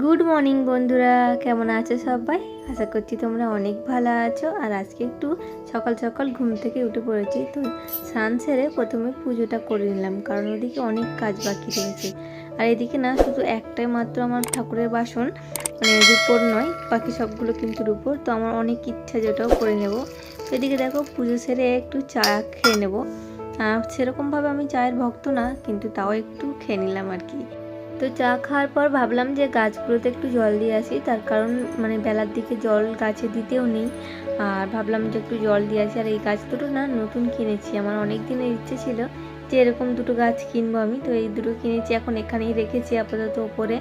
Good morning বন্ধুরা। কেমন আছো সবাই? আশা করছি তোমরা অনেক ভালো আছো। আর আজকে একটু সকাল সকাল ঘুম থেকে উঠে পড়েছি। তো স্নান সেরে প্রথমে পুজোটা করে নিলাম, কারণ ওদিকে অনেক কাজ বাকি রয়েছে। আর এদিকে না, শুধু একটাই মাত্র আমার ঠাকুরের বাসন মানে রূপোর নয়, বাকি সবগুলো কিন্তু রূপোর। তো আমার অনেক ইচ্ছা যেটাও করে নেব। তো এদিকে দেখো, পুজো সেরে একটু চা খেয়ে নেব। সেরকমভাবে আমি চায়ের ভক্ত না, কিন্তু তাও একটু খেয়ে নিলাম আর কি। তো চা খাওয়ার পর ভাবলাম যে গাছগুলোতে একটু জল দিয়ে আসি। তার কারণ মানে বেলার দিকে জল গাছে দিতেও নেই। আর ভাবলাম যে একটু জল দিয়ে আসি। আর এই গাছ দুটো না নতুন কিনেছি। আমার অনেক দিনের ইচ্ছে ছিল যে এরকম দুটো গাছ কিনবো আমি। তো এই দুটো কিনেছি, এখন এখানেই রেখেছি আপাতত ওপরে।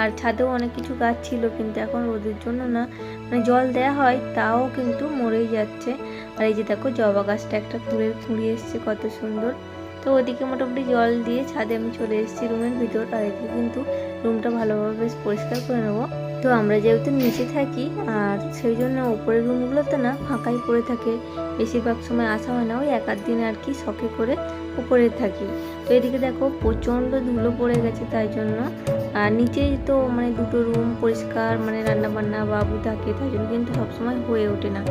আর ছাদেও অনেক কিছু গাছ ছিল, কিন্তু এখন রোদের জন্য না মানে জল দেওয়া হয়, তাও কিন্তু মরেই যাচ্ছে। আর এই যে দেখো জবা গাছটা একটা ফুলের কুড়ি এসছে, কত সুন্দর। তো ওদিকে মোটামুটি জল দিয়ে ছাদে আমি চলে এসেছি রুমের ভিতর, আর এদিকে কিন্তু রুমটা ভালোভাবে বেশ পরিষ্কার করে নেব। তো আমরা যেহেতু নিচে থাকি, আর সেই জন্য উপরের রুমগুলোতে না ফাঁকাই পড়ে থাকে। বেশিরভাগ সময় আসা হয় না, ওই এক আধ দিন আর কি শখে করে উপরে থাকি। তো এদিকে দেখো প্রচণ্ড ধুলো পড়ে গেছে তাই জন্য। আর নিচেই তো মানে দুটো রুম পরিষ্কার মানে রান্না বান্না বাবু থাকে তাই জন্য কিন্তু সবসময় হয়ে ওঠে না।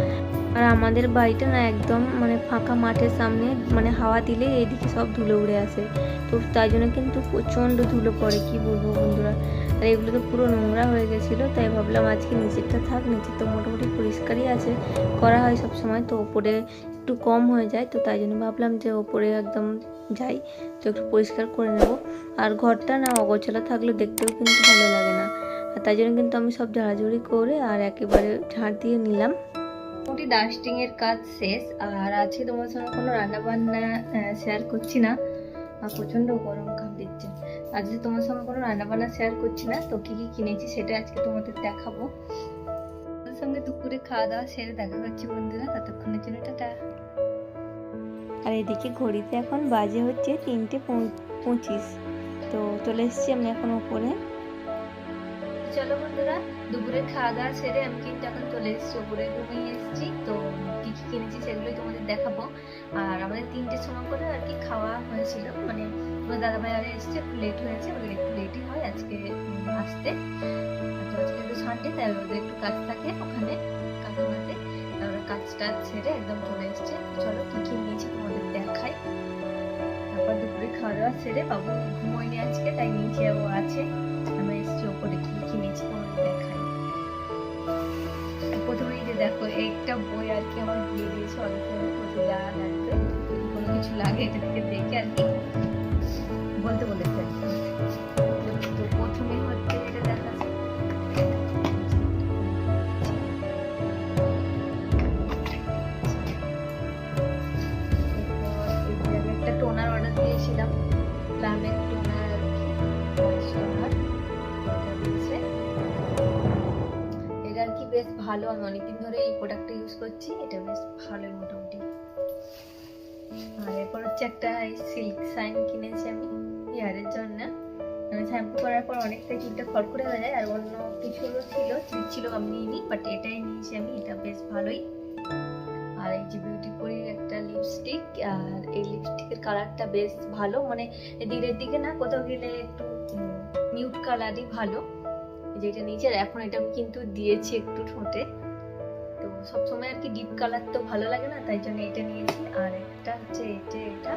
আর আমাদের বাড়িটা না একদম মানে ফাঁকা মাঠের সামনে মানে হাওয়া দিলে এইদিকে সব ধুলো উড়ে আসে। তো তাই জন্য কিন্তু প্রচণ্ড ধুলো পড়ে, কি বলব বন্ধুরা? আর এগুলো তো পুরো নোংরা হয়ে গেছিল, তাই ভাবলাম আজকে নিচেরটা থাক নিচে তো মোটামুটি পরিষ্কারই আছে। করা হয় সব সময় তো ওপরে একটু কম হয়ে যায়, তো তাই জন্য ভাবলাম যে ওপরে একদম যাই, তো একটু পরিষ্কার করে নেব। আর ঘরটা না অগোছালো থাকলে দেখতেও কিন্তু ভালো লাগে না। আর তাই জন্য কিন্তু আমি সব ঝাড়াঝুড়ি করে আর একেবারে ঝাড় দিয়ে নিলাম। মোটামুটি ডাস্টিং এর কাজ শেষ, আর আজকে তোমার সঙ্গে কোনো রান্না বান্না শেয়ার করছি না। আর প্রচণ্ড গরম ঘাম দিচ্ছে। আজকে তোমার সঙ্গে কোনো রান্না বান্না শেয়ার করছি না। তো কি কি কিনেছি সেটা আজকে তোমাদের দেখাবো। তোমাদের সঙ্গে দুপুরে খাওয়া দাওয়া সেরে দেখা করছি বন্ধুরা। ততক্ষণের জন্য টাটা। আর এদিকে ঘড়িতে এখন বাজে হচ্ছে তিনটে পঁচিশ। তো চলে এসেছি আমি এখন ওপরে। চলো বন্ধুরা, দুপুরে খাওয়া দাওয়া সেরে আমি কিন্তু এখন চলে এসেছি ওপরে রুমেই এসেছি। তো কি কি কিনেছি সেগুলোই তোমাদের দেখাবো। আর আমাদের তিনটের সময় করে আর কি খাওয়া হয়েছিল। মানে দাদা ভাই আরে এসেছে, একটু লেট হয়েছে, ওদের একটু লেটই হয় আজকে আসতে। তো আজকে একটু সানডে তাই ওদের একটু কাজ থাকে ওখানে কাকামাতে তারপরে কাজটা ছেড়ে একদম চলে এসেছে। চলো কি কি নিয়েছি তোমাদের দেখাই। দুপুরে খাওয়া দাওয়া সেরে বাবু ঘুমোয়নি আজকে, তাই নিচে ও আছে। আমি এসেছি ওপরে কি কি তোমাদের দেখাই প্রথমেই যে দেখো, একটা বই আর কি আমার দিয়ে দিয়েছে অল্প কোনো কিছু লাগে এটা থেকে দেখে আর কি বলতে কি। বেশ ভালো, আমি অনেকদিন ধরে এই প্রোডাক্টটা ইউজ করছি, এটা বেশ ভালোই মোটামুটি। আর এরপর হচ্ছে একটা সিল্ক সাইন কিনেছি আমি হেয়ারের জন্য। মানে শ্যাম্পু করার পর অনেকটা চুলটা খড়খড়ে হয়ে যায়, আর অন্য কিছুগুলো ছিল চিপ ছিল আমি নিইনি বাট এটাই নিয়েছি আমি, এটা বেশ ভালোই। আর এই যে বিউটি পরির একটা লিপস্টিক আর এই লিপস্টিকের কালারটা বেশ ভালো মানে দিনের দিকে না, কোথাও গেলে একটু মিউট কালারই ভালো। যেটা নিচে আর এখন এটা আমি কিন্তু দিয়েছি একটু ঠোঁটে। তো সবসময় আর কি ডিপ কালার তো ভালো লাগে না, তাই জন্য এটা নিয়েছি। আর একটা হচ্ছে এটা এটা।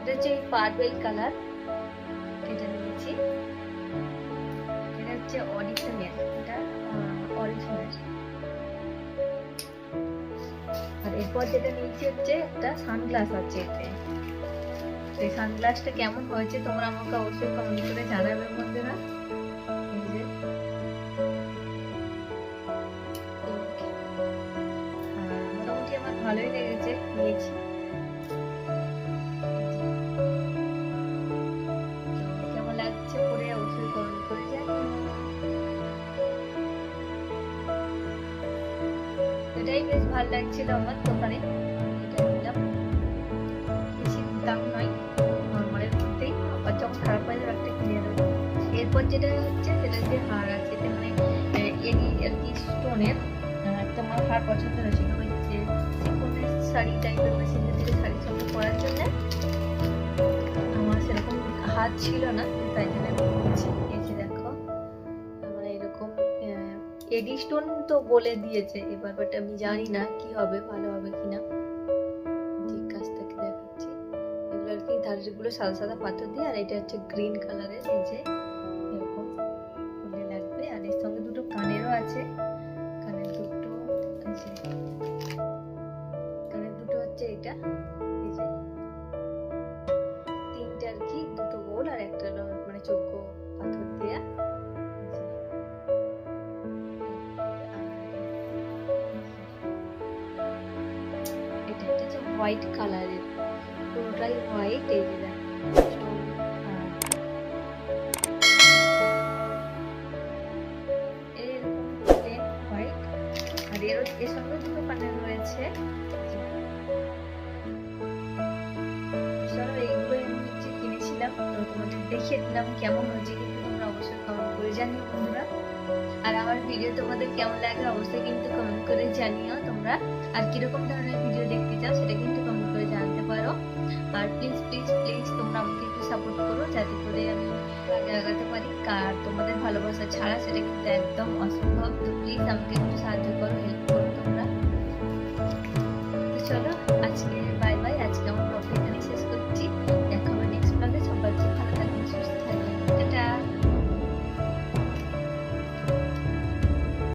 এটা হচ্ছে পার্পেল কালার এটা নিয়েছি। এটা হচ্ছে অরিজিনাল এটা অরিজিনাল আর এরপর যেটা নিয়েছি হচ্ছে একটা সানগ্লাস আছে এতে। এই সানগ্লাসটা কেমন হয়েছে তোমরা আমাকে অবশ্যই কমেন্ট করে জানাবে বন্ধুরা। ভালোই লেগেছে, নিয়েছি। কেমন লাগছে পরে অবশ্যই কমেন্ট করে এটাই বেশ ভালো লাগছিল আমার দোকানে বেশি দাম নয়, নর্মালের মধ্যেই, আবার যখন খারাপ হয়ে যাবে একটা কিনে দেবো এরপর যেটা হচ্ছে, সেটা যে হার আছে। মানে আর কি স্টোনের আমার হার পছন্দ হয়েছিল। শাড়ি টাইপের মানে সিন্থেটিকের শাড়ির সঙ্গে পরার জন্য। আমার সেরকম হাত ছিল না, তাই জন্য আমি নিয়েছি এই যে দেখো এডি স্টোন তো বলে দিয়েছে এবার বাট আমি জানি না কি হবে, ভালো হবে কিনা। ঠিক কাছ থেকে দেখাচ্ছি। এগুলো আর কি ধারেগুলো সাদা সাদা পাথর দিয়ে, আর এটা হচ্ছে গ্রিন কালারের এই যে এরকম লাগবে। আর এর সঙ্গে দুটো কানেরও আছে। কানের দুটো আছে তিনটে আর কি, দুটো গোল আর একটা মানে চৌকো পাথর দেয়া। এটা হচ্ছে হোয়াইট কালারের পুরোটাই হোয়াইট এই যে দেখিয়ে দিলাম কেমন হয়েছে কিন্তু তোমরা অবশ্যই কমেন্ট করে জানিও বন্ধুরা। আর আমার ভিডিও তোমাদের কেমন লাগে অবশ্যই কিন্তু কমেন্ট করে জানিও তোমরা। আর কীরকম ধরনের ভিডিও দেখতে চাও সেটা কিন্তু কমেন্ট করে জানাতে পারো। আর প্লিজ প্লিজ প্লিজ তোমরা আমাকে একটু সাপোর্ট করো যাতে করে আমি আগে আগাতে পারি। আর তোমাদের ভালোবাসা ছাড়া সেটা কিন্তু একদম অসম্ভব। তো প্লিজ আমাকে একটু সাহায্য করো হেল্প করো তোমরা। তো চলো আজকে